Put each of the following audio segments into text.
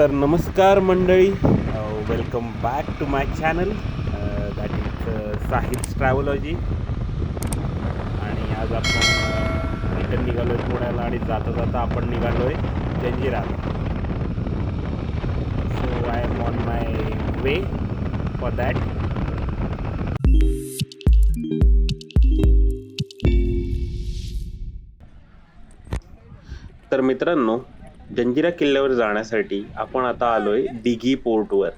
तर नमस्कार मंडळी. Welcome back to my channel that is Sahitya travelogy आणि आज आपण रिटर्न निघालो आहे पुण्याला आणि जाता जाता आपण निघालो आहे जंजिराला so I am on my way for that तर मित्रांनो जंजिरा किल्ल्यावर जाण्यासाठी आपण आता आलोय दिघी पोर्टवर.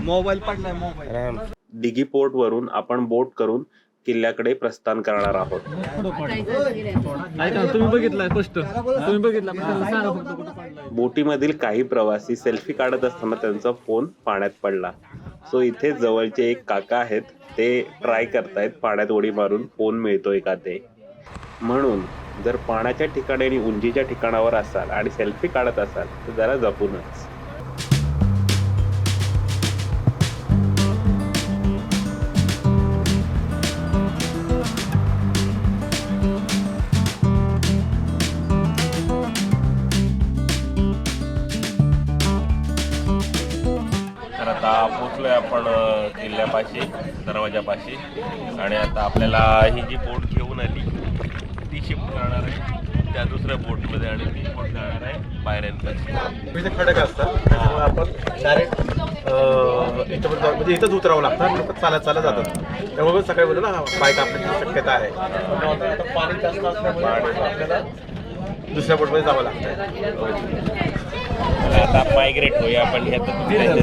मोबाईल पडलाय मोबाईल. दिघी पोर्ट वरून आपण बोट करून किल्ल्याकडे प्रस्थान करणार आहोत. ऐका तुम्ही बघितलाय स्पष्ट. तुम्ही बघितला बोटीमधील काही प्रवासी सेल्फी काढत असताना त्यांचा फोन पाण्यात पडला. सो इथे जवळचे एक काका आहेत ते ट्राय करतायत पाण्यात उडी मारून फोन मिळतोय का ते. म्हणून जर पाण्याच्या ठिकाणी आणि उंचीच्या ठिकाणावर असाल आणि सेल्फी काढत असाल तर जरा जपूनच. तर आता पोचलोय आपण किल्ल्यापाशी दरवाजापाशी. आणि आता आपल्याला ही जी बोट घेऊन आली शिफ्ट करणार आहे. त्या दुसऱ्या बोटमध्ये आणि ती बोट जाणार आहे पायऱ्यांपाशी इथे खडक असतात त्यामुळे आपण डायरेक्ट इथं जाऊ- म्हणजे इथंच उतरावं लागतं लोक चालत चालत जातात. त्यामुळे सकाळी बोललो ना बाईक आपल्याची शक्यता आहे. पाणी जास्त असल्यामुळे आपल्याला दुसऱ्या बोटमध्ये जावं लागतं. आता मायग्रेट होऊया आपण दुसऱ्या-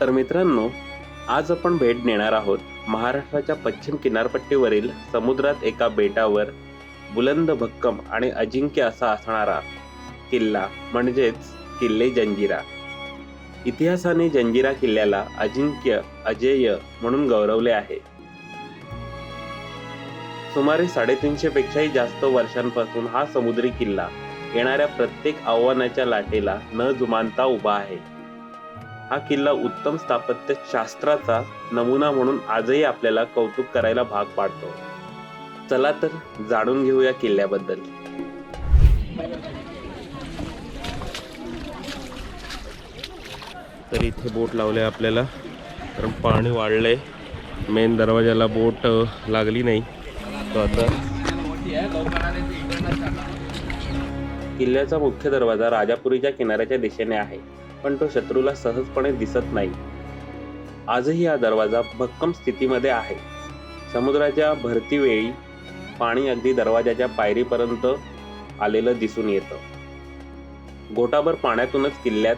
तर मित्रांनो आज आपण भेट देणार आहोत महाराष्ट्राच्या पश्चिम किनारपट्टीवरील समुद्रात एका बेटावर बुलंद भक्कम आणि अजिंक्य असा असणारा किल्ला म्हणजेच किल्ले जंजिरा. इतिहासाने जंजिरा किल्ल्याला अजिंक्य अजेय म्हणून गौरवले आहे. सुमारे साडेतीनशे पेक्षाही जास्त वर्षांपासून हा समुद्री किल्ला येणाऱ्या प्रत्येक आव्हानाच्या लाटेला न जुमानता उभा आहे. हा किल्ला उत्तम स्थापत्य शास्त्राचा नमुना म्हणून आजही आपल्याला कौतुक करायला भाग पाडतो. चला तर जाणून घेऊया किल्ल्याबद्दल. तर इथे बोट लावले आपल्याला. कारण पाणी वाढलंय. मेन दरवाजाला बोट लागली नाही. तो आता किल्ल्याचा मुख्य दरवाजा राजापुरीच्या किनाऱ्याच्या दिशेने आहे. पण तो शत्रूला सहजपणे दिसत नाही. आजही हा दरवाजा भक्कम स्थितीमध्ये आहे. समुद्राच्या भरतीवेळी पाणी अगदी दरवाजाच्या पायरीपर्यंत आलेलं दिसून येतं. गोटाभर पाण्यातूनच किल्ल्यात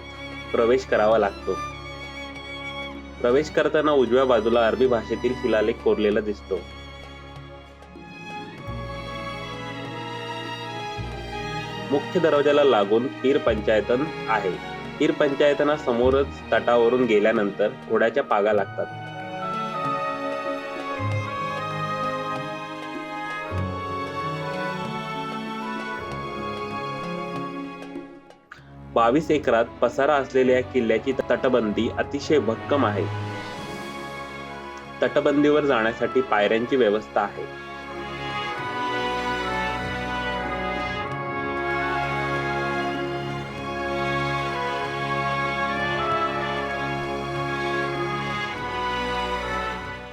प्रवेश करावा लागतो. प्रवेश करताना उजव्या बाजूला अरबी भाषेतील शिलालेख कोरलेला दिसतो. मुख्य दरवाजाला लागून पीर पंचायतन आहे. पीर पंचायतना समोरच तटावरून गेल्यानंतर घोड्याच्या पागा लागतात. बावीस एकरात पसारा असलेल्या किल्ल्याची तटबंदी अतिशय भक्कम आहे. तटबंदीवर जाण्यासाठी पायऱ्यांची व्यवस्था आहे.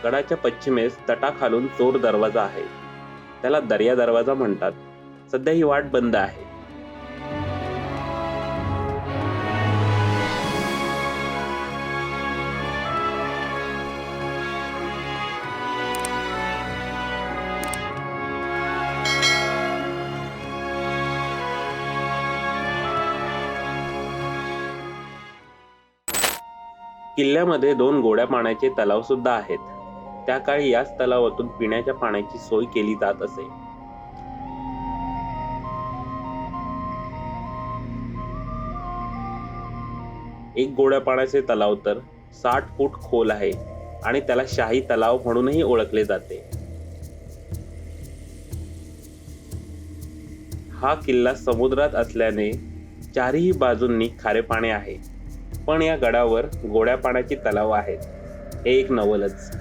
गडाच्या पश्चिमेस तटाखालून चोर दरवाजा आहे. त्याला दर्या दरवाजा म्हणतात. सध्या ही वाट बंद आहे. किल्ल्यामध्ये दोन गोड्या पाण्याचे तलाव सुद्धा आहेत. त्या काळी याच तलावातून पिण्याच्या पाण्याची सोय केली जात असे. एक गोड्या पाण्याचे तलाव तर साठ फूट खोल आहे आणि त्याला शाही तलाव म्हणूनही ओळखले जाते. हा किल्ला समुद्रात असल्याने चारही बाजूंनी खारे पाणी आहे पण या गडावर गोड्या पाण्याची तलाव आहेत. हे एक नवलच.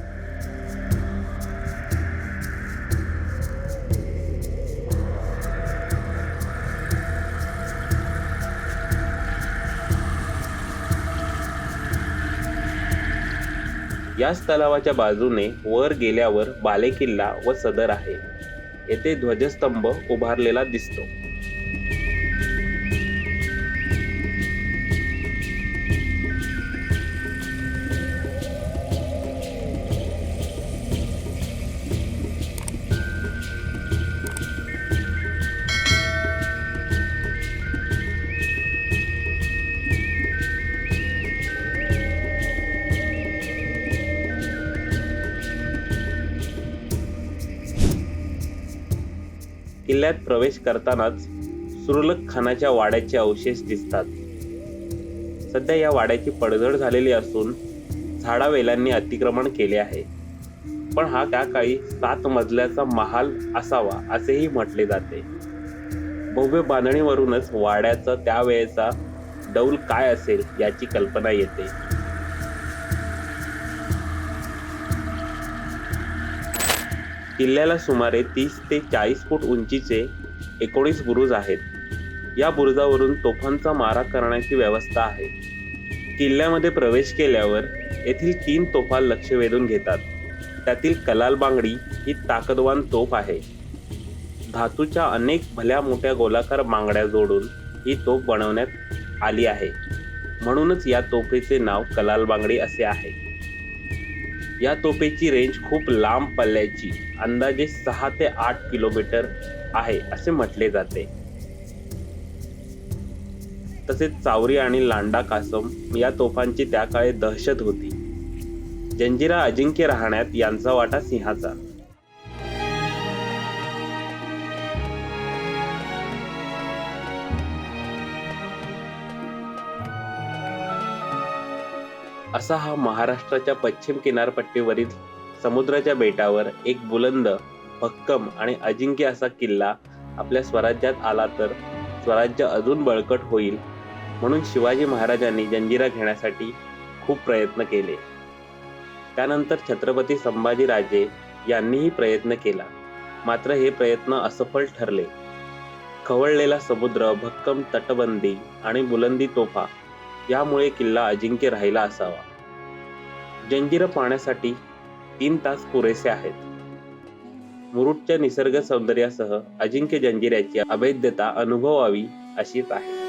याच तलावाच्या बाजूने वर गेल्यावर बालेकिल्ला व सदर आहे. येथे ध्वजस्तंभ उभारलेला दिसतो. किल्ल्यात प्रवेश करतानाच सुरलक खानाच्या वाड्याचे अवशेष दिसतात. सध्या या वाड्याची पडझड झालेली असून झाडावेलांनी अतिक्रमण केले आहे. पण हा त्या काळी सात मजल्याचा महाल असावा असेही म्हटले जाते. भव्य बांधणीवरूनच वाड्याचा त्यावेळेचा डौल काय असेल याची कल्पना येते. किल्ल्याला सुमारे तीस ते चाळीस फूट उंचीचे एकोणीस बुरुज आहेत. या बुरुजावरून तोफांचा मारा करण्याची व्यवस्था आहे. किल्ल्यामध्ये प्रवेश केल्यावर येथील तीन तोफा लक्ष वेधून घेतात. त्यातील कलाल बांगडी ही ताकदवान तोफ आहे. धातूच्या अनेक भल्या मोठ्या गोलाकार बांगड्या जोडून ही तोफ बनवण्यात आली आहे. म्हणूनच या तोफेचे नाव कलाल बांगडी असे आहे. या तोफेची रेंज खूप लांब पल्ल्याची अंदाजे सहा ते आठ किलोमीटर आहे असे म्हटले जाते. तसेच चावरी आणि लांडा कासम या तोफांची त्या काळी दहशत होती. जंजिरा अजिंक्य राहण्यात यांचा वाटा सिंहाचा. असा हा महाराष्ट्राच्या पश्चिम किनारपट्टीवरील समुद्राच्या बेटावर एक बुलंद भक्कम आणि अजिंक्य असा किल्ला आपल्या स्वराज्यात आला तर स्वराज्य अजून बळकट होईल म्हणून शिवाजी महाराजांनी जंजिरा घेण्यासाठी खूप प्रयत्न केले. त्यानंतर छत्रपती संभाजीराजे यांनीही प्रयत्न केला. मात्र हे प्रयत्न असफल ठरले. खवळलेला समुद्र भक्कम तटबंदी आणि बुलंदी तोफा यामुळे किल्ला अजिंक्य राहिला असावा. जंजिरं पाहण्यासाठी तीन तास पुरेसे आहेत. मुरुडच्या निसर्ग सौंदर्यासह अजिंक्य जंजिऱ्याची अभेद्यता अनुभवावी अशीच आहे.